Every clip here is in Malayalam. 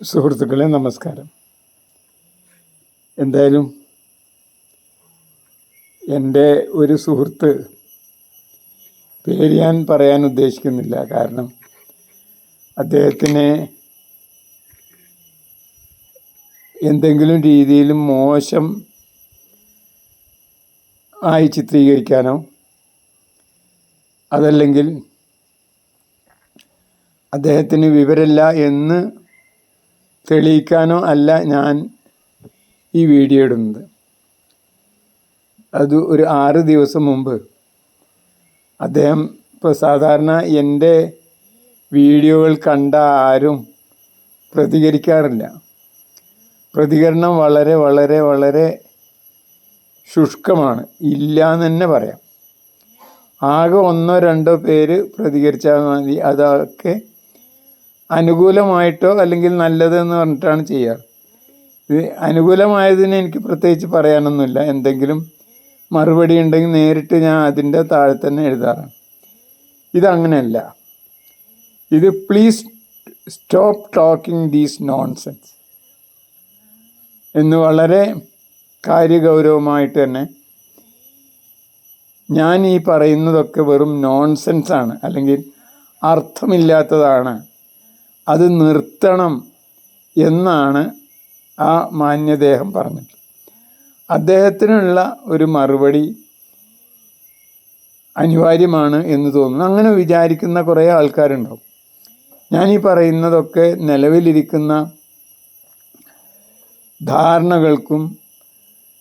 സുഹൃത്തുക്കളെ നമസ്കാരം. എന്തായാലും എന്റെ ഒരു സുഹൃത്ത് പേര് ഞാൻ പറയാൻ ഉദ്ദേശിക്കുന്നില്ല. കാരണം അദ്ദേഹത്തിനെ എന്തെങ്കിലും രീതിയിൽ മോശം ആയി ചിത്രീകരിക്കാനോ അതല്ലെങ്കിൽ അദ്ദേഹത്തിന് വിവരമില്ല എന്ന് തെളിയിക്കാനോ അല്ല ഞാൻ ഈ വീഡിയോ ഇടുന്നത്. അത് ഒരു ആറ് ദിവസം മുമ്പ്. അദ്ദേഹം ഇപ്പോൾ സാധാരണ എന്റെ വീഡിയോകൾ കണ്ട ആരും പ്രതികരിക്കാറില്ല. പ്രതികരണം വളരെ വളരെ വളരെ ശുഷ്കമാണ്. ഇല്ല എന്ന് തന്നെ പറയാം. ആകെ ഒന്നോ രണ്ടോ പേര് പ്രതികരിച്ചാൽ മതി. അതൊക്കെ അനുകൂലമായിട്ടോ അല്ലെങ്കിൽ നല്ലതെന്ന് പറഞ്ഞിട്ടാണ് ചെയ്യാറ്. ഇത് അനുകൂലമായതിന് എനിക്ക് പ്രത്യേകിച്ച് പറയാനൊന്നുമില്ല. എന്തെങ്കിലും മറുപടി ഉണ്ടെങ്കിൽ നേരിട്ട് ഞാൻ അതിന്റെ താഴെ തന്നെ എഴുതാറാണ്. ഇതങ്ങനെയല്ല ഇത് please stop talking these nonsense എന്ന് വളരെ കാര്യഗൗരവമായിട്ട് തന്നെ ഞാൻ ഈ പറയുന്നതൊക്കെ വെറും നോൺസെൻസ് ആണ്. അല്ലെങ്കിൽ അർത്ഥമില്ലാത്തതാണ്. അത് നിർത്തണം എന്നാണ് ആ മാന്യദേഹം പറഞ്ഞത് അദ്ദേഹത്തിനുള്ള ഒരു മറുപടി അനിവാര്യമാണ് എന്ന് തോന്നുന്നു. അങ്ങനെ വിചാരിക്കുന്ന കുറേ ആൾക്കാരുണ്ടാവും. ഈ പറയുന്നതൊക്കെ നിലവിലിരിക്കുന്ന ധാരണകൾക്കും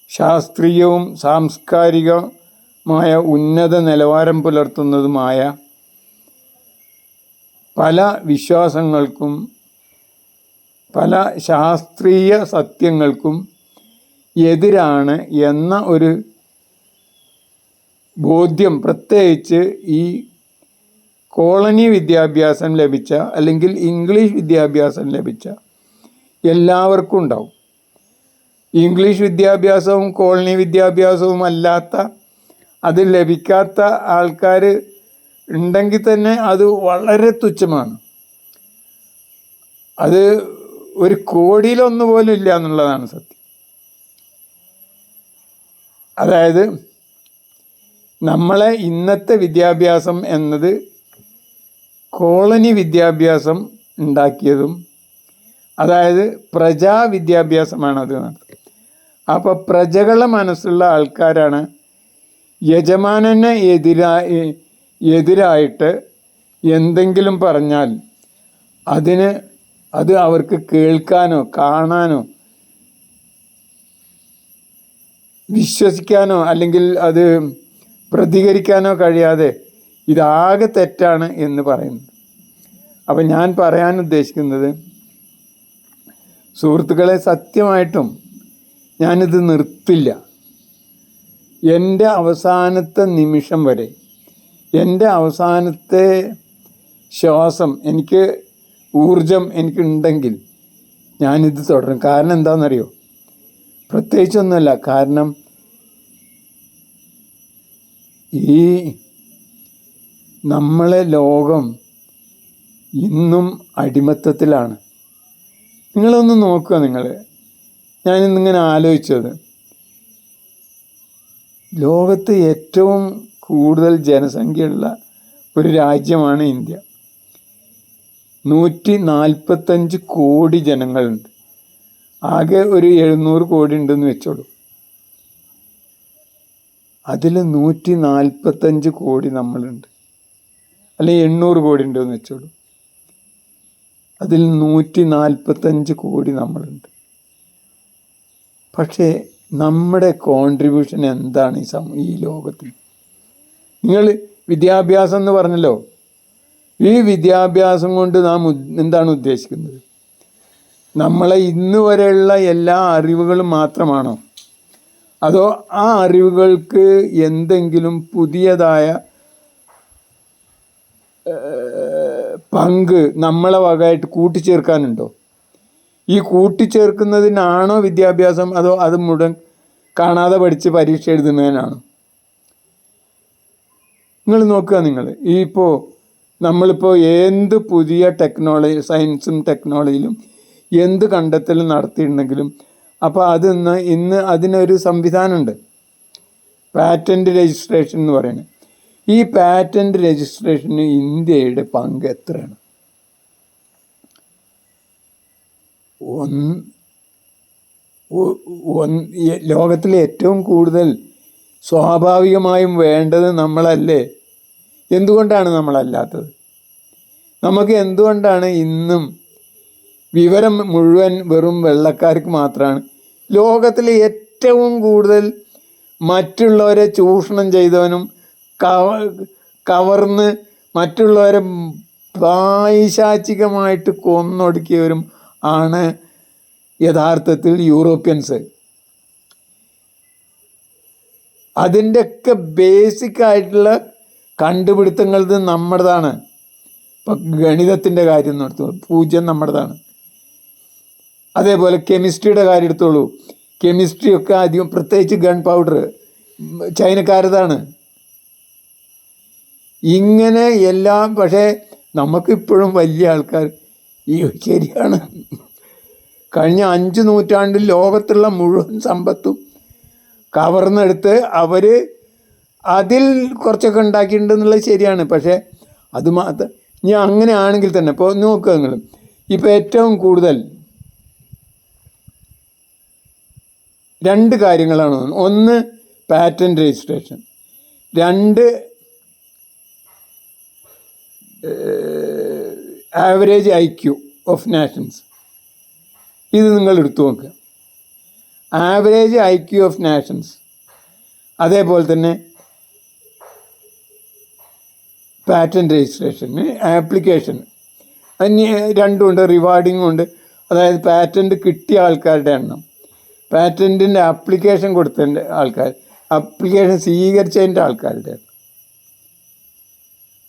ശാസ്ത്രീയവും സാംസ്കാരികമായ ഉന്നത നിലവാരം പുലർത്തുന്നതുമായ പല വിശ്വാസങ്ങൾക്കും പല ശാസ്ത്രീയ സത്യങ്ങൾക്കും എതിരാണ് എന്ന ഒരു ബോധ്യം പ്രത്യേകിച്ച് ഈ കോളനി വിദ്യാഭ്യാസം ലഭിച്ച അല്ലെങ്കിൽ ഇംഗ്ലീഷ് വിദ്യാഭ്യാസം ലഭിച്ച എല്ലാവർക്കും ഉണ്ടാവും. ഇംഗ്ലീഷ് വിദ്യാഭ്യാസവും കോളനി വിദ്യാഭ്യാസവും അല്ലാത്ത അത് ലഭിക്കാത്ത ആൾക്കാർ ഉണ്ടെങ്കിൽ തന്നെ അത് വളരെ തുച്ഛമാണ്. അത് ഒരു കോടിയിലൊന്നു പോലും ഇല്ല എന്നുള്ളതാണ് സത്യം. അതായത് നമ്മളെ ഇന്നത്തെ വിദ്യാഭ്യാസം എന്നത് കോളനി വിദ്യാഭ്യാസം ഉണ്ടാക്കിയതും അതായത് പ്രജാ വിദ്യാഭ്യാസമാണ് അത് അപ്പോൾ പ്രജകളെ മനസ്സുള്ള ആൾക്കാരാണ് യജമാനനെ എതിരായി എതിരായിട്ട് എന്തെങ്കിലും പറഞ്ഞാൽ അതിന് അത് അവർക്ക് കേൾക്കാനോ കാണാനോ വിശ്വസിക്കാനോ അല്ലെങ്കിൽ അത് പ്രതികരിക്കാനോ കഴിയാതെ ഇതാകെ തെറ്റാണ് എന്ന് പറയുന്നു. അപ്പം ഞാൻ പറയാൻ ഉദ്ദേശിക്കുന്നത് സുഹൃത്തുക്കളെ സത്യമായിട്ടും ഞാനിത് നിർത്തില്ല. എന്റെ അവസാനത്തെ നിമിഷം വരെ എന്റെ അവസാനത്തെ ശ്വാസം എനിക്ക് ഊർജം എനിക്കുണ്ടെങ്കിൽ ഞാനിത് തുടരും. കാരണം എന്താണെന്നറിയോ? പ്രത്യേകിച്ചൊന്നുമല്ല. കാരണം ഈ നമ്മളെ ലോകം ഇന്നും അടിമത്തത്തിലാണ്. നിങ്ങളൊന്ന് നോക്കുക നിങ്ങൾ ഞാനിന്നിങ്ങനെ ആലോചിച്ചത്. ലോകത്ത് ഏറ്റവും കൂടുതൽ ജനസംഖ്യയുള്ള ഒരു രാജ്യമാണ് ഇന്ത്യ. നൂറ്റി നാൽപ്പത്തഞ്ച് കോടി ജനങ്ങളുണ്ട്. ആകെ ഒരു എഴുന്നൂറ് കോടി ഉണ്ടെന്ന് വെച്ചോളൂ. അതിൽ നൂറ്റി നാൽപ്പത്തഞ്ച് കോടി നമ്മളുണ്ട്. അല്ലെങ്കിൽ എണ്ണൂറ് കോടി ഉണ്ടെന്ന് വെച്ചോളൂ. അതിൽ നൂറ്റി നാൽപ്പത്തഞ്ച് കോടി നമ്മളുണ്ട്. പക്ഷേ നമ്മുടെ കോൺട്രിബ്യൂഷൻ എന്താണ് ഈ സമ ഈ ലോകത്തിൽ? നിങ്ങൾ വിദ്യാഭ്യാസം എന്ന് പറഞ്ഞല്ലോ. ഈ വിദ്യാഭ്യാസം കൊണ്ട് നാം എന്താണ് ഉദ്ദേശിക്കുന്നത്? നമ്മളെ ഇന്ന് വരെയുള്ള എല്ലാ അറിവുകളും മാത്രമാണോ? അതോ ആ അറിവുകൾക്ക് എന്തെങ്കിലും പുതിയതായ പങ്ക് നമ്മളെ വകയായിട്ട് കൂട്ടിച്ചേർക്കാനുണ്ടോ? ഈ കൂട്ടിച്ചേർക്കുന്നതിനാണോ വിദ്യാഭ്യാസം? അതോ അത് മുഴുവൻ കാണാതെ പഠിച്ച് പരീക്ഷ എഴുതുന്നതിനാണോ? നിങ്ങൾ നോക്കുക നിങ്ങൾ. ഈ ഇപ്പോൾ നമ്മളിപ്പോൾ എന്ത് പുതിയ ടെക്നോളജി സയൻസും ടെക്നോളജിയിലും എന്ത് കണ്ടെത്തലും നടത്തിയിട്ടുണ്ടെങ്കിലും അപ്പോൾ അതിന്ന് ഇന്ന് അതിനൊരു സംവിധാനമുണ്ട്. പാറ്റന്റ് രജിസ്ട്രേഷൻ എന്ന് പറയുന്നത് ഈ പാറ്റന്റ് രജിസ്ട്രേഷന് ഇന്ത്യയുടെ പങ്ക് എത്രയാണ്? ലോകത്തിലെ ഏറ്റവും കൂടുതൽ സ്വാഭാവികമായും വേണ്ടത് നമ്മളല്ലേ? എന്തുകൊണ്ടാണ് നമ്മളല്ലാത്തത്? നമുക്ക് എന്തുകൊണ്ടാണ് ഇന്നും വിവരം മുഴുവൻ വെറും വെള്ളക്കാർക്ക് മാത്രമാണ്? ലോകത്തിലെ ഏറ്റവും കൂടുതൽ മറ്റുള്ളവരെ ചൂഷണം ചെയ്തവനും കവ കവർന്ന് മറ്റുള്ളവരെ പ്രായശാചികമായിട്ട് കൊന്നൊടുക്കിയവരും ആണ് യഥാർത്ഥത്തിൽ യൂറോപ്യൻസ്. അതിന്റെയൊക്കെ ബേസിക് ആയിട്ടുള്ള കണ്ടുപിടുത്തങ്ങൾ ഇത് നമ്മുടേതാണ്. ഇപ്പം ഗണിതത്തിന്റെ കാര്യം നടത്തു പൂജ്യം നമ്മുടേതാണ്. അതേപോലെ കെമിസ്ട്രിയുടെ കാര്യം എടുത്തോളൂ. കെമിസ്ട്രിയൊക്കെ അധികം പ്രത്യേകിച്ച് ഗൺ പൗഡർ ചൈനക്കാരതാണ്. ഇങ്ങനെ എല്ലാം പക്ഷേ നമുക്കിപ്പോഴും വലിയ ആൾക്കാർ ഈ ശരിയാണ്. കഴിഞ്ഞ അഞ്ച് നൂറ്റാണ്ടിൽ ലോകത്തുള്ള മുഴുവൻ സമ്പത്തും കവർന്നെടുത്ത് അവർ അതിൽ കുറച്ചൊക്കെ ഉണ്ടാക്കിയിട്ടുണ്ട് എന്നുള്ളത് ശരിയാണ്. പക്ഷേ അത് മാത്രം ഇനി അങ്ങനെ ആണെങ്കിൽ തന്നെ ഇപ്പോൾ നോക്കുക നിങ്ങൾ. ഇപ്പോൾ ഏറ്റവും കൂടുതൽ രണ്ട് കാര്യങ്ങളാണ്. ഒന്ന് പാറ്റന്റ് രജിസ്ട്രേഷൻ രണ്ട് average I Q of nations ഇത് നിങ്ങൾ എടുത്തു നോക്കുക average I Q of nations അതേപോലെ തന്നെ പാറ്റന്റ് രജിസ്ട്രേഷന് ആപ്ലിക്കേഷൻ അതിന് രണ്ടുമുണ്ട് റിവാർഡിങ്ങും ഉണ്ട്. അതായത് പാറ്റന്റ് കിട്ടിയ ആൾക്കാരുടെ എണ്ണം. പാറ്റന്റിന്റെ ആപ്ലിക്കേഷൻ കൊടുത്തതിന്റെ ആൾക്കാർ. ആപ്ലിക്കേഷൻ സ്വീകരിച്ചതിന്റെ ആൾക്കാരുടെ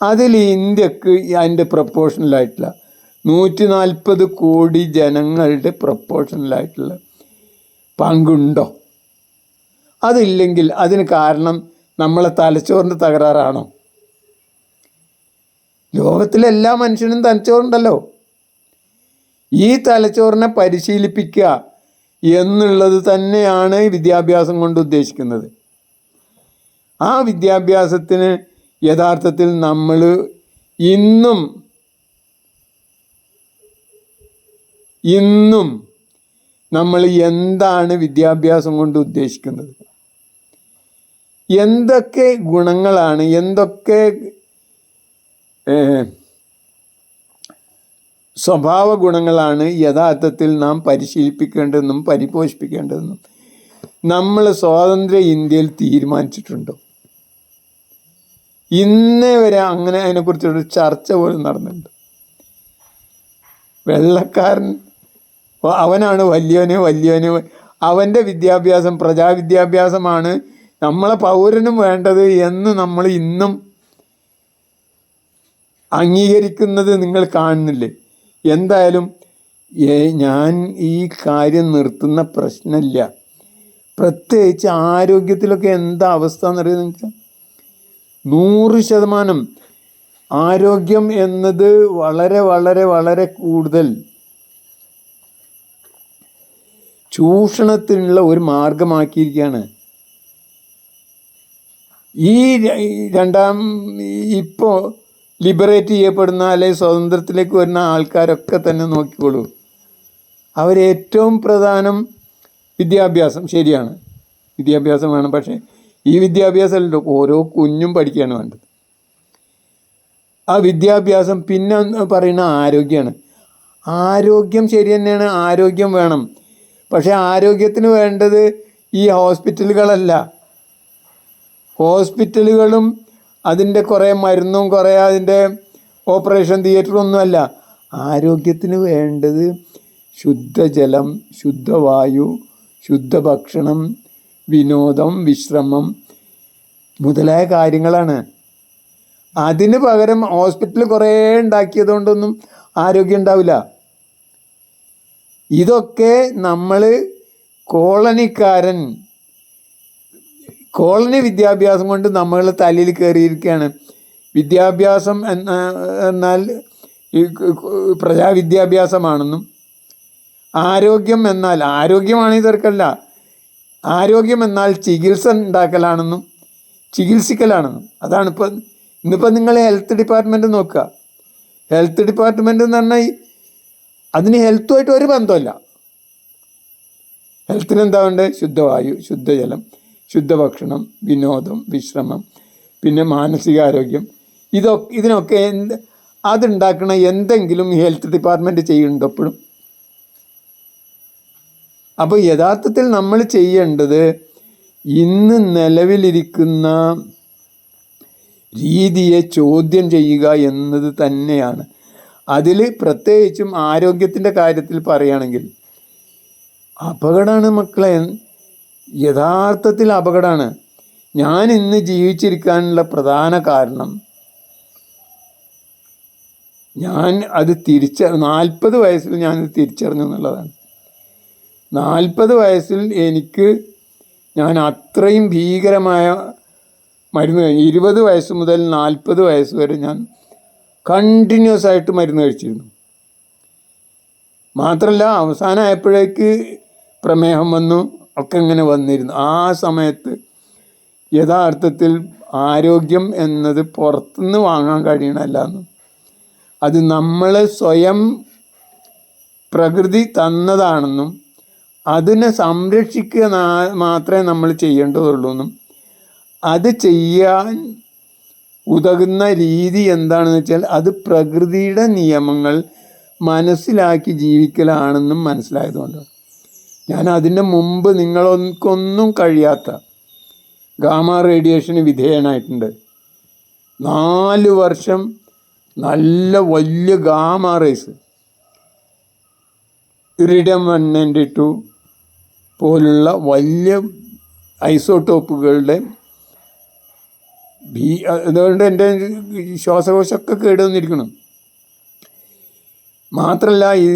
അതിൽ ഇന്ത്യയ്ക്ക് അതിന്റെ പ്രപ്പോർഷണലായിട്ടുള്ള നൂറ്റി നാൽപ്പത് കോടി ജനങ്ങളുടെ പ്രപ്പോർഷണലായിട്ടുള്ള പങ്കുണ്ടോ? അതില്ലെങ്കിൽ അതിന് കാരണം നമ്മളെ തലച്ചോറിന്റെ തകരാറാണോ? ലോകത്തിലെ എല്ലാ മനുഷ്യനും തലച്ചോറുണ്ടല്ലോ. ഈ തലച്ചോറിനെ പരിശീലിപ്പിക്കുക എന്നുള്ളത് തന്നെയാണ് വിദ്യാഭ്യാസം കൊണ്ട് ഉദ്ദേശിക്കുന്നത്. ആ വിദ്യാഭ്യാസത്തിന് യഥാർത്ഥത്തിൽ നമ്മൾ ഇന്നും ഇന്നും നമ്മൾ എന്താണ് വിദ്യാഭ്യാസം കൊണ്ട് ഉദ്ദേശിക്കുന്നത്? എന്തൊക്കെ ഗുണങ്ങളാണ് എന്തൊക്കെ സ്വഭാവ ഗുണങ്ങളാണ് യഥാർത്ഥത്തിൽ നാം പരിശീലിപ്പിക്കേണ്ടതെന്നും പരിപോഷിപ്പിക്കേണ്ടതെന്നും നമ്മൾ സ്വാതന്ത്ര്യ ഇന്ത്യയിൽ തീരുമാനിച്ചിട്ടുണ്ടോ? ഇന്നേ വരെ അങ്ങനെ അതിനെക്കുറിച്ചൊരു ചർച്ച പോലും നടന്നിട്ടുണ്ട്. വെള്ളക്കാരൻ അവനാണ് വലിയവന് വലിയവന് അവന്റെ വിദ്യാഭ്യാസം പ്രജാവിദ്യാഭ്യാസമാണ് നമ്മളെ പൗരനും വേണ്ടത് എന്ന് നമ്മൾ ഇന്നും അംഗീകരിക്കുന്നത് നിങ്ങൾ കാണുന്നില്ലേ? എന്തായാലും ഞാൻ ഈ കാര്യം നിർത്തുന്ന പ്രശ്നമില്ല. പ്രത്യേകിച്ച് ആരോഗ്യത്തിലൊക്കെ എന്താ അവസ്ഥ എന്നറിയാം നിങ്ങൾക്ക്? നൂറ് ശതമാനം. ആരോഗ്യം എന്നത് വളരെ വളരെ വളരെ കൂടുതൽ. ചൂഷണത്തിനുള്ള ഒരു മാർഗമാക്കിയിരിക്കുകയാണ്. ഈ രണ്ടാം ഇപ്പോൾ ലിബറേറ്റ് ചെയ്യപ്പെടുന്ന അല്ലെങ്കിൽ സ്വാതന്ത്ര്യത്തിലേക്ക് വരുന്ന ആൾക്കാരൊക്കെ തന്നെ നോക്കിക്കോളൂ. അവരേറ്റവും പ്രധാനം വിദ്യാഭ്യാസം ശരിയാണ്. വിദ്യാഭ്യാസം വേണം. പക്ഷേ ഈ വിദ്യാഭ്യാസം ഓരോ കുഞ്ഞും പഠിക്കുകയാണ് വേണ്ടത്. ആ വിദ്യാഭ്യാസം പിന്നെ പറയുന്ന ആരോഗ്യമാണ്. ആരോഗ്യം ശരി തന്നെയാണ് ആരോഗ്യം വേണം. പക്ഷേ ആരോഗ്യത്തിന് വേണ്ടത് ഈ ഹോസ്പിറ്റലുകളല്ല. ഹോസ്പിറ്റലുകളും അതിന്റെ കുറേ മരുന്നും കുറേ അതിന്റെ ഓപ്പറേഷൻ തിയേറ്ററും ഒന്നുമല്ല ആരോഗ്യത്തിന് വേണ്ടത് ശുദ്ധജലം ശുദ്ധവായു ശുദ്ധഭക്ഷണം വിനോദം വിശ്രമം മുതലായ കാര്യങ്ങളാണ്. അതിന് പകരം ഹോസ്പിറ്റൽ കുറേ ഉണ്ടാക്കിയതുകൊണ്ടൊന്നും ആരോഗ്യം ഉണ്ടാവില്ല. ഇതൊക്കെ നമ്മൾ കോളനിക്കാരൻ കോളനി വിദ്യാഭ്യാസം കൊണ്ട് നമ്മൾ തലയിൽ കയറിയിരിക്കുകയാണ്. വിദ്യാഭ്യാസം എന്ന എന്നാൽ ഈ പ്രജാവിദ്യാഭ്യാസമാണെന്നും ആരോഗ്യം എന്നാൽ ആരോഗ്യമാണ് തിരക്കല്ല ആരോഗ്യം എന്നാൽ ചികിത്സ ഉണ്ടാക്കലാണെന്നും ചികിത്സിക്കലാണെന്നും. അതാണ് ഇപ്പോൾ ഇന്നിപ്പോൾ നിങ്ങൾ ഹെൽത്ത് ഡിപ്പാർട്ട്മെന്റ് നോക്കുക. ഹെൽത്ത് ഡിപ്പാർട്ട്മെന്റ് എന്ന് പറഞ്ഞാൽ അതിന് ഹെൽത്തുമായിട്ട് ഒരു ബന്ധമില്ല ഹെൽത്തിന് എന്താ വേണ്ടത്? ശുദ്ധവായു ശുദ്ധജലം. ശുദ്ധഭക്ഷണം വിനോദം വിശ്രമം പിന്നെ മാനസികാരോഗ്യം. ഇതൊക്കെ ഇതിനൊക്കെ എന്ത് അതുണ്ടാക്കണ എന്തെങ്കിലും ഹെൽത്ത് ഡിപ്പാർട്ട്മെന്റ് ചെയ്യുന്നുണ്ടോ എപ്പോഴും? അപ്പോൾ യഥാർത്ഥത്തിൽ നമ്മൾ ചെയ്യേണ്ടത് ഇന്ന് നിലവിലിരിക്കുന്ന രീതിയെ ചോദ്യം ചെയ്യുക എന്നത് തന്നെയാണ്. അതിൽ പ്രത്യേകിച്ചും ആരോഗ്യത്തിന്റെ കാര്യത്തിൽ പറയുകയാണെങ്കിൽ അപകടമാണ് മക്കളെ. യഥാർത്ഥത്തിൽ അപകടമാണ്. ഞാൻ ഇന്ന് ജീവിച്ചിരിക്കാനുള്ള പ്രധാന കാരണം ഞാൻ അത് തിരിച്ച നാൽപ്പത് വയസ്സിൽ ഞാനത് തിരിച്ചറിഞ്ഞു എന്നുള്ളതാണ്. നാൽപ്പത് വയസ്സിൽ എനിക്ക് ഞാൻ അത്രയും ഭീകരമായ മരുന്ന് കഴിച്ചു ഇരുപത് വയസ്സ് മുതൽ നാൽപ്പത് വയസ്സ് വരെ ഞാൻ കണ്ടിന്യൂസ് ആയിട്ട് മരുന്ന് കഴിച്ചിരുന്നു. മാത്രമല്ല അവസാനമായപ്പോഴേക്ക് പ്രമേഹം വന്നു. ഒക്കെ ഇങ്ങനെ വന്നിരുന്നു. ആ സമയത്ത് യഥാർത്ഥത്തിൽ ആരോഗ്യം എന്നത് പുറത്തുനിന്ന് വാങ്ങാൻ കഴിയണമല്ല അത് നമ്മൾ സ്വയം പ്രകൃതി തന്നതാണെന്നും അതിനെ സംരക്ഷിക്കുക മാത്രമേ നമ്മൾ ചെയ്യേണ്ടതുള്ളൂ എന്നും അത് ചെയ്യാൻ ഉതകുന്ന രീതി എന്താണെന്ന് വെച്ചാൽ അത് പ്രകൃതിയുടെ നിയമങ്ങൾ മനസ്സിലാക്കി ജീവിക്കലാണെന്നും മനസ്സിലായതുകൊണ്ടാണ് ഞാൻ അതിന് മുമ്പ് നിങ്ങൾക്കൊന്നും കഴിയാത്ത ഗാമ റേഡിയേഷന് വിധേയനായിട്ടുണ്ട്. നാല് വർഷം നല്ല വലിയ gamma rays iridium one ninety two പോലുള്ള വലിയ ഐസോടോപ്പുകളുടെ ഭീ അതുകൊണ്ട് എന്റെ ശ്വാസകോശമൊക്കെ കേടുവന്നിരിക്കണം മാത്രമല്ല ഈ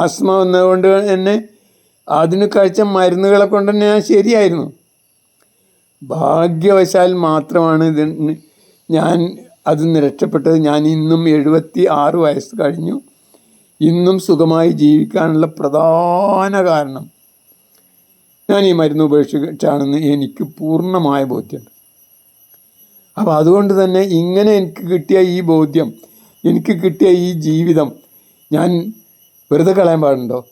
ആസ്മ വന്നതുകൊണ്ട് തന്നെ അതിന് കഴിച്ച മരുന്നുകളെ കൊണ്ട് തന്നെ ഞാൻ ശരിയായിരുന്നു. ഭാഗ്യവശാൽ മാത്രമാണ് ഇതിന് ഞാൻ അതിൽ നിന്ന് രക്ഷപ്പെട്ടത് ഞാൻ ഇന്നും എഴുപത്തി ആറ് വയസ്സ് കഴിഞ്ഞു. ഇന്നും സുഖമായി ജീവിക്കാനുള്ള പ്രധാന കാരണം ഞാൻ ഈ മരുന്ന് ഉപേക്ഷിച്ചാണെന്ന് എനിക്ക് പൂർണമായ ബോധ്യമുണ്ട്. അപ്പോൾ അതുകൊണ്ട് തന്നെ ഇങ്ങനെ എനിക്ക് കിട്ടിയ ഈ ബോധ്യം എനിക്ക് കിട്ടിയ ഈ ജീവിതം ഞാൻ വെറുതെ കളയാൻ പാടുണ്ടോ?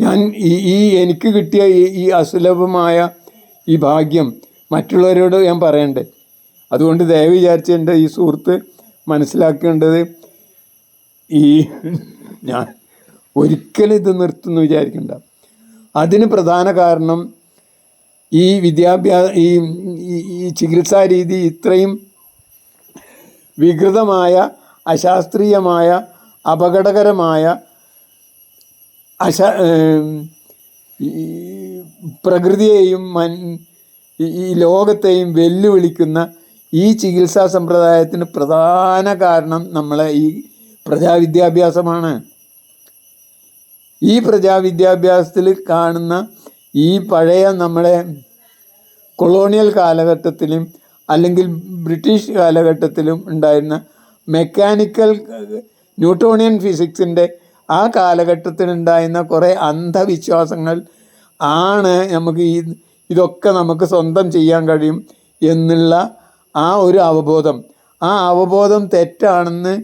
ഞാൻ ഈ ഈ എനിക്ക് കിട്ടിയ ഈ ഈ അസുലഭമായ ഈ ഭാഗ്യം മറ്റുള്ളവരോട് ഞാൻ പറയണ്ടേ? അതുകൊണ്ട് ദയവ് വിചാരിച്ച് എന്റെ ഈ സുഹൃത്ത് മനസ്സിലാക്കേണ്ടത് ഈ ഞാൻ ഒരിക്കലും ഇത് നിർത്തുന്നു വിചാരിക്കണ്ട. അതിന് പ്രധാന കാരണം ഈ വിദ്യാഭ്യാസ ഈ- ഈ ചികിത്സാ രീതി ഇത്രയും വികൃതമായ അശാസ്ത്രീയമായ അപകടകരമായ അശ പ്രകൃതിയെയും മൻ ഈ- ലോകത്തെയും വെല്ലുവിളിക്കുന്ന ഈ ചികിത്സാ സമ്പ്രദായത്തിന് പ്രധാന കാരണം നമ്മളെ ഈ പ്രജാവിദ്യാഭ്യാസമാണ്. ഈ പ്രജാവിദ്യാഭ്യാസത്തിൽ കാണുന്ന ഈ പഴയ നമ്മളെ കൊളോണിയൽ കാലഘട്ടത്തിലും അല്ലെങ്കിൽ ബ്രിട്ടീഷ് കാലഘട്ടത്തിലും ഉണ്ടായിരുന്ന മെക്കാനിക്കൽ ന്യൂട്ടോണിയൻ ഫിസിക്സിന്റെ ആ കാലഘട്ടത്തിനുണ്ടായിരുന്ന കുറേ അന്ധവിശ്വാസങ്ങൾ ആണ് നമുക്ക് ഈ ഇതൊക്കെ നമുക്ക് സ്വന്തം ചെയ്യാൻ കഴിയും എന്നുള്ള ആ ഒരു അവബോധം. ആ അവബോധം തെറ്റാണെന്ന്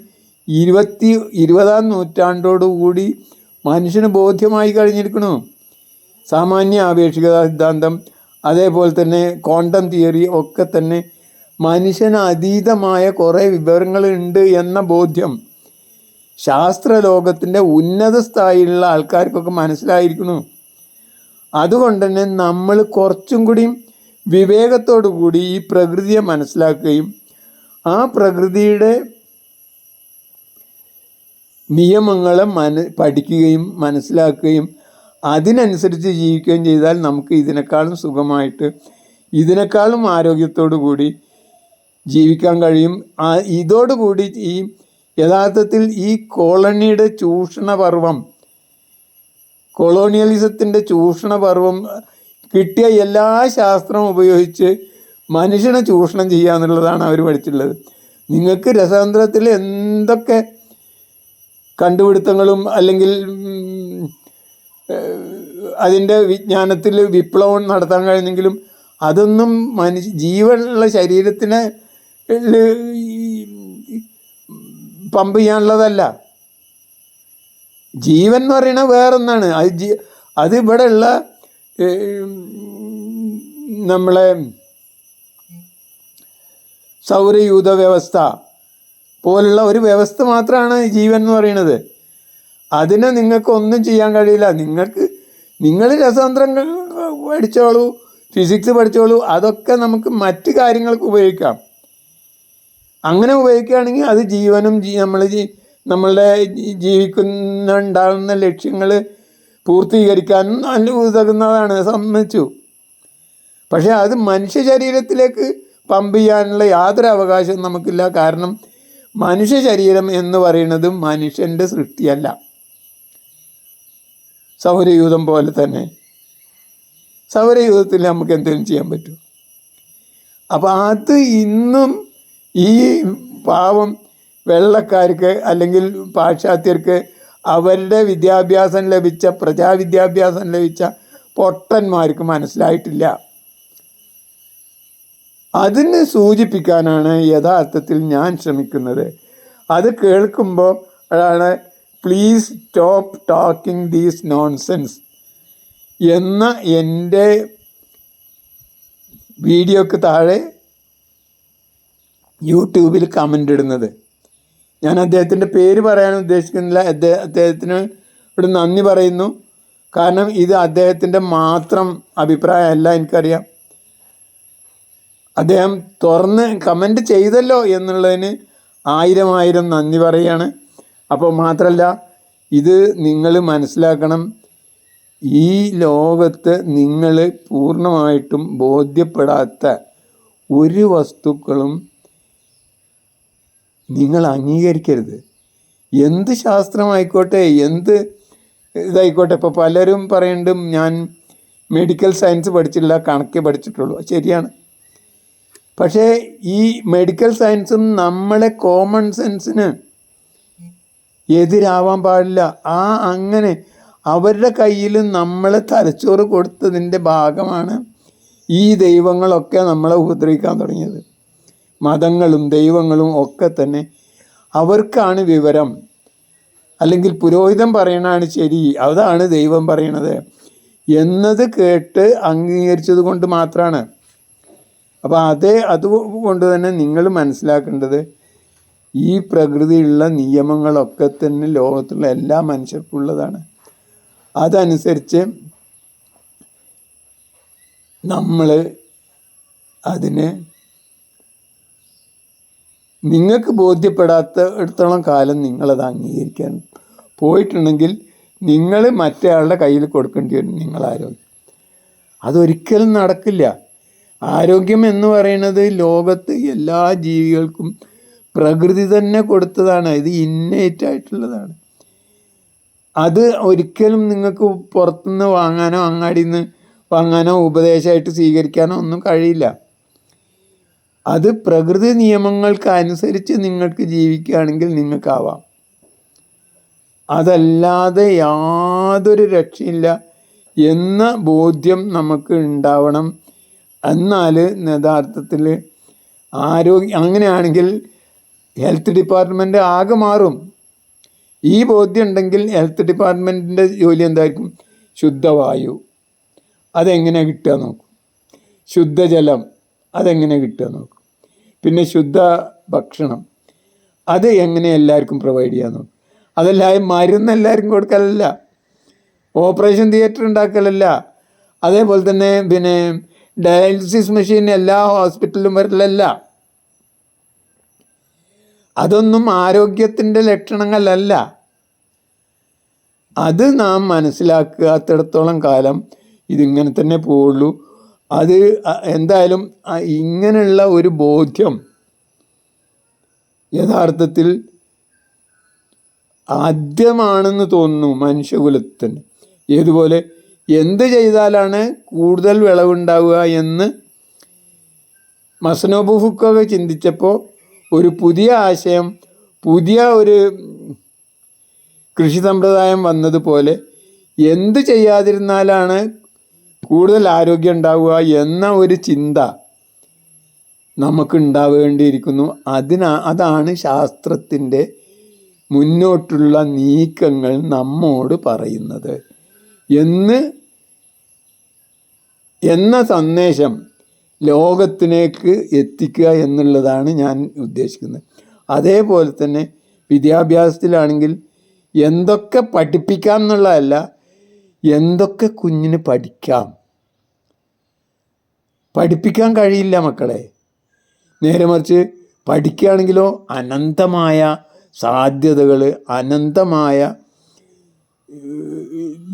ഇരുപത്തി ഇരുപതാം നൂറ്റാണ്ടോടുകൂടി മനുഷ്യന് ബോധ്യമായി കഴിഞ്ഞിരിക്കണു. സാമാന്യ ആപേക്ഷികത സിദ്ധാന്തം അതേപോലെ തന്നെ ക്വാണ്ടം തിയറി ഒക്കെ തന്നെ മനുഷ്യന് അതീതമായ കുറേ വിവരങ്ങളുണ്ട് എന്ന ബോധ്യം. ശാസ്ത്രലോകത്തിന്റെ ഉന്നത സ്ഥായിലുള്ള ആൾക്കാർക്കൊക്കെ മനസ്സിലായിരിക്കുന്നു. അതുകൊണ്ട് തന്നെ നമ്മൾ കുറച്ചും കൂടി വിവേകത്തോടു കൂടി ഈ പ്രകൃതിയെ മനസ്സിലാക്കുകയും ആ പ്രകൃതിയുടെ നിയമങ്ങളെ മന പഠിക്കുകയും മനസ്സിലാക്കുകയും അതിനനുസരിച്ച് ജീവിക്കുകയും ചെയ്താൽ നമുക്ക് ഇതിനേക്കാളും സുഖമായിട്ട് ഇതിനേക്കാളും ആരോഗ്യത്തോടു കൂടി ജീവിക്കാൻ കഴിയും. ആ ഇതോടുകൂടി ഈ യഥാർത്ഥത്തിൽ ഈ കോളണിയുടെ ചൂഷണ പർവം കൊളോണിയലിസത്തിന്റെ ചൂഷണ പർവം കിട്ടിയ എല്ലാ ശാസ്ത്രവും ഉപയോഗിച്ച് മനുഷ്യനെ ചൂഷണം ചെയ്യുക എന്നുള്ളതാണ് അവർ പഠിച്ചിട്ടുള്ളത്. നിങ്ങൾക്ക് രസതന്ത്രത്തിൽ എന്തൊക്കെ കണ്ടുപിടുത്തങ്ങളും അല്ലെങ്കിൽ അതിന്റെ വിജ്ഞാനത്തിൽ വിപ്ലവം നടത്താൻ കഴിഞ്ഞെങ്കിലും അതൊന്നും മനുഷ്യ ജീവനുള്ള ശരീരത്തിന് പമ്പ് ചെയ്യാനുള്ളതല്ല. ജീവൻ എന്ന് പറയുന്നത് വേറൊന്നാണ്. അത് ജീ അത് ഇവിടെ ഉള്ള നമ്മളെ സൗരയൂഥ വ്യവസ്ഥ പോലുള്ള ഒരു വ്യവസ്ഥ മാത്രമാണ് ജീവൻ എന്ന് പറയുന്നത്. അതിനെ നിങ്ങൾക്കൊന്നും ചെയ്യാൻ കഴിയില്ല. നിങ്ങൾക്ക് നിങ്ങൾ രസതന്ത്രം പഠിച്ചോളൂ ഫിസിക്സ് പഠിച്ചോളൂ അതൊക്കെ നമുക്ക് മറ്റ് കാര്യങ്ങൾക്ക് ഉപയോഗിക്കാം. അങ്ങനെ ഉപയോഗിക്കുകയാണെങ്കിൽ അത് ജീവനും നമ്മൾ നമ്മളുടെ ജീവിക്കുന്നുണ്ടാകുന്ന ലക്ഷ്യങ്ങൾ പൂർത്തീകരിക്കാനും നല്ല ഉതകുന്നതാണ് സമ്മതിച്ചു. പക്ഷേ അത് മനുഷ്യ ശരീരത്തിലേക്ക് പമ്പ് ചെയ്യാനുള്ള യാതൊരു അവകാശവും നമുക്കില്ല. കാരണം മനുഷ്യ ശരീരം എന്ന് പറയുന്നത് മനുഷ്യന്റെ സൃഷ്ടിയല്ല. സൗരയൂഥം പോലെ തന്നെ. സൗരയൂഥത്തിൽ നമുക്ക് എന്തെങ്കിലും ചെയ്യാൻ പറ്റും. അപ്പോൾ അത് ഇന്നും ഈ പാവം വെള്ളക്കാർക്ക് അല്ലെങ്കിൽ പാശ്ചാത്യർക്ക് അവരുടെ വിദ്യാഭ്യാസം ലഭിച്ച പ്രജാവിദ്യാഭ്യാസം ലഭിച്ച പൊട്ടന്മാർക്ക് മനസ്സിലായിട്ടില്ല. അതിന് സൂചിപ്പിക്കാനാണ് യഥാർത്ഥത്തിൽ ഞാൻ ശ്രമിക്കുന്നത്. അത് കേൾക്കുമ്പോൾ ആണ് please stop talking these nonsense എന്ന എന്റെ വീഡിയോക്ക് താഴെ യൂട്യൂബിൽ കമന്റ് ഇടുന്നത്. ഞാൻ അദ്ദേഹത്തിന്റെ പേര് പറയാൻ ഉദ്ദേശിക്കുന്നില്ല. അദ്ദേഹം അദ്ദേഹത്തിന് ഇവിടെ നന്ദി പറയുന്നു. കാരണം ഇത് അദ്ദേഹത്തിന്റെ മാത്രം അഭിപ്രായമല്ല എനിക്കറിയാം. അദ്ദേഹം തുറന്ന് കമന്റ് ചെയ്തല്ലോ എന്നുള്ളതിന് ആയിരം ആയിരം നന്ദി പറയുകയാണ്. അപ്പോൾ മാത്രമല്ല ഇത് നിങ്ങൾ മനസ്സിലാക്കണം. ഈ ലോകത്ത് നിങ്ങൾ പൂർണമായിട്ടും ബോധ്യപ്പെടാത്ത ഒരു വസ്തുക്കളും നിങ്ങൾ അംഗീകരിക്കരുത്. എന്ത് ശാസ്ത്രമായിക്കോട്ടെ എന്ത് ഇതായിക്കോട്ടെ ഇപ്പോൾ പലരും പറയുന്നുണ്ട് ഞാൻ മെഡിക്കൽ സയൻസ് പഠിച്ചില്ല കണക്ക് പഠിച്ചിട്ടുള്ളൂ. ശരിയാണ്. പക്ഷേ ഈ മെഡിക്കൽ സയൻസും നമ്മളെ കോമൺ സെൻസിന് എതിരാവാൻ പാടില്ല. ആ അങ്ങനെ അവരുടെ കയ്യിൽ നമ്മളെ തലച്ചോറ് കൊടുത്തതിന്റെ ഭാഗമാണ് ഈ ദൈവങ്ങളൊക്കെ നമ്മളെ ഉപദ്രവിക്കാൻ തുടങ്ങിയത്. മതങ്ങളും ദൈവങ്ങളും ഒക്കെ തന്നെ അവർക്കാണ് വിവരം. അല്ലെങ്കിൽ പുരോഹിതൻ പറയണതാണ് ശരി അതാണ് ദൈവം പറയണത് എന്നത് കേട്ട് അംഗീകരിച്ചത് കൊണ്ട് മാത്രമാണ് അപ്പോൾ അതേ അതുകൊണ്ട് തന്നെ നിങ്ങൾ മനസ്സിലാക്കേണ്ടത് ഈ പ്രകൃതിയുള്ള നിയമങ്ങളൊക്കെ തന്നെ ലോകത്തുള്ള എല്ലാ മനുഷ്യർക്കുള്ളതാണ് അതനുസരിച്ച് നമ്മൾ അതിന് നിങ്ങൾക്ക് ബോധ്യപ്പെടാത്ത എടുത്തോളം കാലം നിങ്ങളത് അംഗീകരിക്കാൻ പോയിട്ടുണ്ടെങ്കിൽ നിങ്ങൾ മറ്റേയാളുടെ കയ്യിൽ കൊടുക്കേണ്ടി വരും നിങ്ങൾ ആരോഗ്യം. അതൊരിക്കലും നടക്കില്ല. ആരോഗ്യം എന്ന് പറയുന്നത് ലോകത്ത് എല്ലാ ജീവികൾക്കും പ്രകൃതി തന്നെ കൊടുത്തതാണ്. ഇത് ഇന്നേറ്റ് ആയിട്ടുള്ളതാണ്. അത് ഒരിക്കലും നിങ്ങൾക്ക് പുറത്തുനിന്ന് വാങ്ങാനോ അങ്ങാടിയിൽ നിന്ന് വാങ്ങാനോ ഉപദേശമായിട്ട് സ്വീകരിക്കാനോ ഒന്നും കഴിയില്ല. അത് പ്രകൃതി നിയമങ്ങൾക്ക് അനുസരിച്ച് നിങ്ങൾക്ക് ജീവിക്കുകയാണെങ്കിൽ നിങ്ങൾക്കാവാം. അതല്ലാതെ യാതൊരു രക്ഷയില്ല എന്ന ബോധ്യം നമുക്ക് ഉണ്ടാവണം. എന്നാൽ യഥാർത്ഥത്തിൽ ആരോഗ്യ അങ്ങനെയാണെങ്കിൽ ഹെൽത്ത് ഡിപ്പാർട്ട്മെന്റ് ആകെ മാറും. ഈ ബോധ്യം ഉണ്ടെങ്കിൽ ഹെൽത്ത് ഡിപ്പാർട്ട്മെന്റിന്റെ ജോലി എന്തായിരിക്കും? ശുദ്ധവായു. അതെങ്ങനെ കിട്ടുക നോക്കും. ശുദ്ധജലം. അതെങ്ങനെ കിട്ടുക നോക്കും. പിന്നെ ശുദ്ധ ഭക്ഷണം. അത് എങ്ങനെ എല്ലാവർക്കും പ്രൊവൈഡ് ചെയ്യാൻ നോക്കും. അതല്ല മരുന്ന് എല്ലാവർക്കും കൊടുക്കലല്ല. ഓപ്പറേഷൻ തിയേറ്റർ ഉണ്ടാക്കലല്ല. അതേപോലെ തന്നെ പിന്നെ ഡയാലിസിസ് മെഷീൻ എല്ലാ ഹോസ്പിറ്റലിലും വരലല്ല. അതൊന്നും ആരോഗ്യത്തിന്റെ ലക്ഷണങ്ങളല്ല. അത് നാം മനസ്സിലാക്കാത്തിടത്തോളം കാലം ഇതിങ്ങനെ തന്നെ പോവുള്ളൂ. അത് എന്തായാലും ഇങ്ങനെയുള്ള ഒരു ബോധ്യം യഥാർത്ഥത്തിൽ ആദ്യമാണെന്ന് തോന്നുന്നു മനുഷ്യകുലത്തിന്. ഏതുപോലെ എന്ത് ചെയ്താലാണ് കൂടുതൽ വിളവുണ്ടാവുക എന്ന് മസനോബു ഫുക്കൊക്കെ ചിന്തിച്ചപ്പോൾ ഒരു പുതിയ ആശയം പുതിയ ഒരു കൃഷി സമ്പ്രദായം വന്നതുപോലെ എന്ത് ചെയ്യാതിരുന്നാലാണ് കൂടുതൽ ആരോഗ്യം ഉണ്ടാവുക എന്ന ഒരു ചിന്ത നമുക്ക് ഉണ്ടാവേണ്ടിയിരിക്കുന്നു അതിനാ അതാണ് ശാസ്ത്രത്തിന്റെ മുന്നോട്ടുള്ള നീക്കങ്ങൾ നമ്മോട് പറയുന്നത്. എന്ന് എന്ന സന്ദേശം ലോകത്തിലേക്ക് എത്തിക്കുക എന്നുള്ളതാണ് ഞാൻ ഉദ്ദേശിക്കുന്നത്. അതേപോലെ തന്നെ വിദ്യാഭ്യാസത്തിലാണെങ്കിൽ എന്തൊക്കെ പഠിപ്പിക്കാം എന്നുള്ളതല്ല എന്തൊക്കെ കുഞ്ഞിന് പഠിക്കാം? പഠിപ്പിക്കാൻ കഴിയില്ല മക്കളെ. നേരെ മറിച്ച് പഠിക്കുകയാണെങ്കിലോ അനന്തമായ സാധ്യതകൾ അനന്തമായ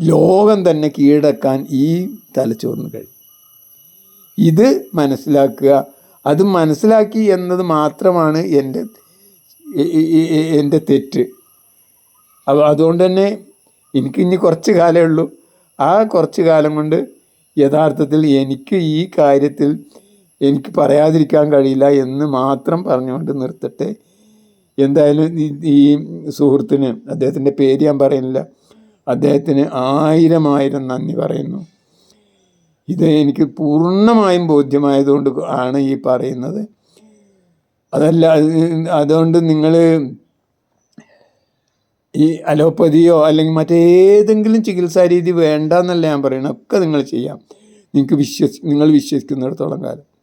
ലോകം തന്നെ കീഴടക്കാൻ ഈ തലച്ചോറിന് കഴിയും. ഇത് മനസ്സിലാക്കുക. അത് മനസ്സിലാക്കി എന്നത് മാത്രമാണ് എന്റെ എന്റെ തെറ്റ്. അതുകൊണ്ട് തന്നെ എനിക്ക് ഇനി കുറച്ച് കാലമേ ഉള്ളൂ. ആ കുറച്ച് കാലം കൊണ്ട് യഥാർത്ഥത്തിൽ എനിക്ക് ഈ കാര്യത്തിൽ എനിക്ക് പറയാതിരിക്കാൻ കഴിയില്ല എന്ന് മാത്രം പറഞ്ഞുകൊണ്ട് നിർത്തട്ടെ. എന്തായാലും ഈ- സുഹൃത്തിന് അദ്ദേഹത്തിന്റെ പേര് ഞാൻ പറയുന്നില്ല. അദ്ദേഹത്തിന് ആയിരം ആയിരം നന്ദി പറയുന്നു. ഇത് എനിക്ക് പൂർണമായും ബോധ്യമായതുകൊണ്ട് ആണ് ഈ പറയുന്നത്. അതല്ല അതുകൊണ്ട് നിങ്ങൾ ഈ അലോപ്പതിയോ അല്ലെങ്കിൽ മറ്റേതെങ്കിലും ചികിത്സാ രീതി വേണ്ട എന്നല്ല ഞാൻ പറയണത് ഒക്കെ നിങ്ങൾ ചെയ്യാം. നിങ്ങൾക്ക് വിശ്വസി നിങ്ങൾ വിശ്വസിക്കുന്നിടത്തോളം കാലം.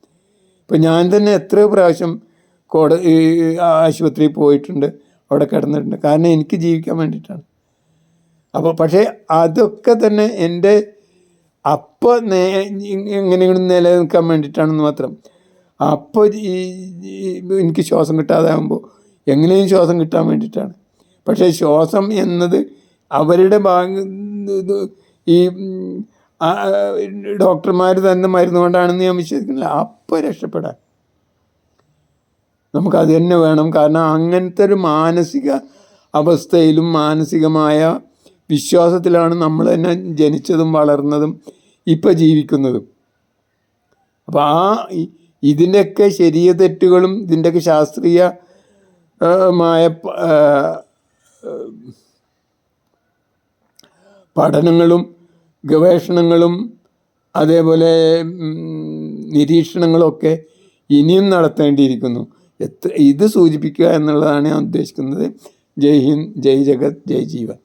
ഇപ്പം ഞാൻ തന്നെ എത്രയോ പ്രാവശ്യം കോട ഈ ആശുപത്രിയിൽ പോയിട്ടുണ്ട്. അവിടെ കിടന്നിട്ടുണ്ട്. കാരണം എനിക്ക് ജീവിക്കാൻ വേണ്ടിയിട്ടാണ്. അപ്പോൾ പക്ഷേ അതൊക്കെ തന്നെ എന്റെ അപ്പോൾ നേ എങ്ങനെയെങ്കിലും നിലനിൽക്കാൻ വേണ്ടിയിട്ടാണെന്ന് മാത്രം. അപ്പോൾ ഈ- എനിക്ക് ശ്വാസം കിട്ടാതാകുമ്പോൾ എങ്ങനെയും ശ്വാസം കിട്ടാൻ വേണ്ടിയിട്ടാണ്. പക്ഷേ ശ്വാസം എന്നത് അവരുടെ ഭാഗ ഈ ഡോക്ടർമാർ തന്നെ മരുന്ന് കൊണ്ടാണെന്ന് ഞാൻ വിശ്വസിക്കുന്നില്ല. അപ്പോൾ രക്ഷപ്പെടാൻ. നമുക്കത് തന്നെ വേണം. കാരണം അങ്ങനത്തെ ഒരു മാനസിക അവസ്ഥയിലും മാനസികമായ വിശ്വാസത്തിലാണ് നമ്മൾ തന്നെ ജനിച്ചതും വളർന്നതും ഇപ്പം ജീവിക്കുന്നതും. അപ്പോൾ ആ ഇതിന്റെയൊക്കെ ശരിയ തെറ്റുകളും ഇതിന്റെയൊക്കെ ശാസ്ത്രീയമായ പഠനങ്ങളും ഗവേഷണങ്ങളും അതേപോലെ നിരീക്ഷണങ്ങളൊക്കെ ഇനിയും നടത്തേണ്ടിയിരിക്കുന്നു. എത്ര ഇത് സൂചിപ്പിക്കുക എന്നുള്ളതാണ് ഞാൻ ഉദ്ദേശിക്കുന്നത്. ജയ് ഹിന്ദ് ജയ് ജഗത് ജയ് ജീവൻ.